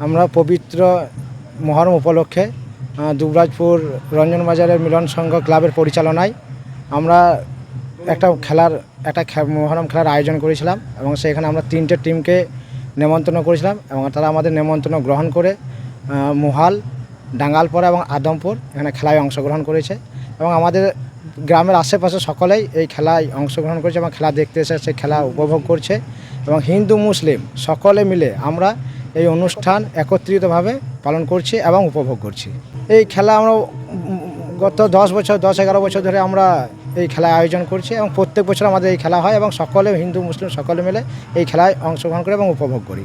আমরা পবিত্র মহরম উপলক্ষে দুবরাজপুর রঞ্জন বাজারের মিলন সংঘ ক্লাবের পরিচালনায় আমরা একটা খেলার, একটা মহরম খেলার আয়োজন করেছিলাম এবং সেখানে আমরা তিনটে টিমকে নেমন্তন্ন করেছিলাম এবং তারা আমাদের নেমন্তন্ন গ্রহণ করে মোহাল, ডাঙ্গালপাড়া এবং আদমপুর এখানে খেলায় অংশগ্রহণ করেছে এবং আমাদের গ্রামের আশেপাশে সকলেই এই খেলায় অংশগ্রহণ করেছে এবং খেলা দেখতে এসে সে খেলা উপভোগ করছে এবং হিন্দু, মুসলিম সকলে মিলে আমরা এই অনুষ্ঠান একত্রিতভাবে পালন করছি এবং উপভোগ করছি। এই খেলা আমরা গত দশ বছর, দশ এগারো বছর ধরে আমরা এই খেলা আয়োজন করছি এবং প্রত্যেক বছর আমাদের এই খেলা হয় এবং সকলে, হিন্দু, মুসলিম সকলে মিলে এই খেলায় অংশগ্রহণ করে এবং উপভোগ করি।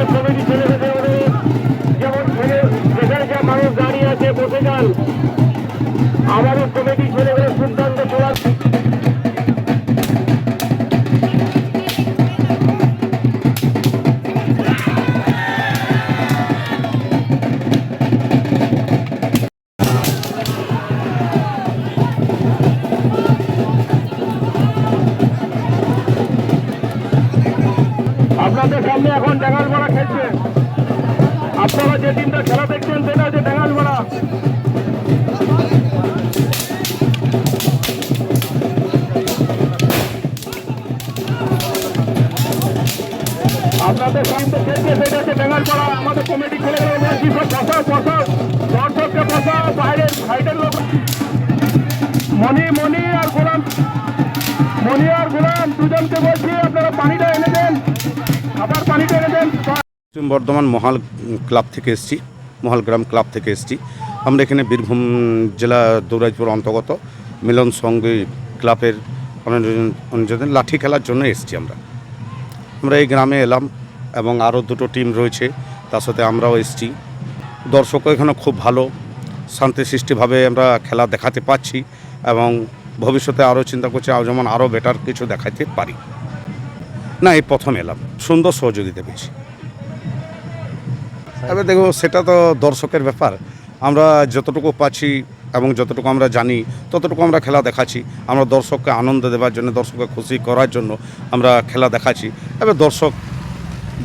আমাদের কমিটি আপনাদের সামনে এখন ডেঙ্গাল মারা খেলছে। আপনারা যে টিমটা খেলা দেখছেন, সেটা হচ্ছে ডেঙ্গাল মারা আপনাদের সামনে খেলছে, সেটা হচ্ছে ডেঙ্গাল মারা আমাদের কমিটি খেলে বসাও বসাও দর্শককে বসাও বাইরের সাইডের লোক। মণি মণি আর গোলাম। মণি আর গোলাম, দুজনকে বলছি, আপনারা পানিটা পশ্চিম বর্ধমান মহাল ক্লাব থেকে এসেছি, মহাল গ্রাম ক্লাব থেকে এসছি। আমরা এখানে বীরভূম জেলা দৌরাজপুর অন্তর্গত মিলন সঙ্গে ক্লাবের অনুযোজন- লাঠি খেলার জন্য এসেছি আমরা। আমরা এই গ্রামে এলাম এবং আরও দুটো টিম রয়েছে, তার সাথে আমরাও এসেছি। দর্শকও এখানে খুব ভালো, শান্তি সৃষ্টিভাবে আমরা খেলা দেখাতে পাচ্ছি এবং ভবিষ্যতে আরও চিন্তা করছি যেমন আরও বেটার কিছু দেখাতে পারি। না, এই প্রথম এলাম। সুন্দর সহযোগিতা পেয়েছি। এবার দেখো, সেটা তো দর্শকের ব্যাপার। আমরা যতটুকু পাচ্ছি এবং যতটুকু আমরা জানি, ততটুকু আমরা খেলা দেখাচ্ছি। আমরা দর্শককে আনন্দ দেওয়ার জন্য, দর্শককে খুশি করার জন্য আমরা খেলা দেখাচ্ছি। এবার দর্শক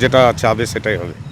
যেটা চাবে সেটাই হবে।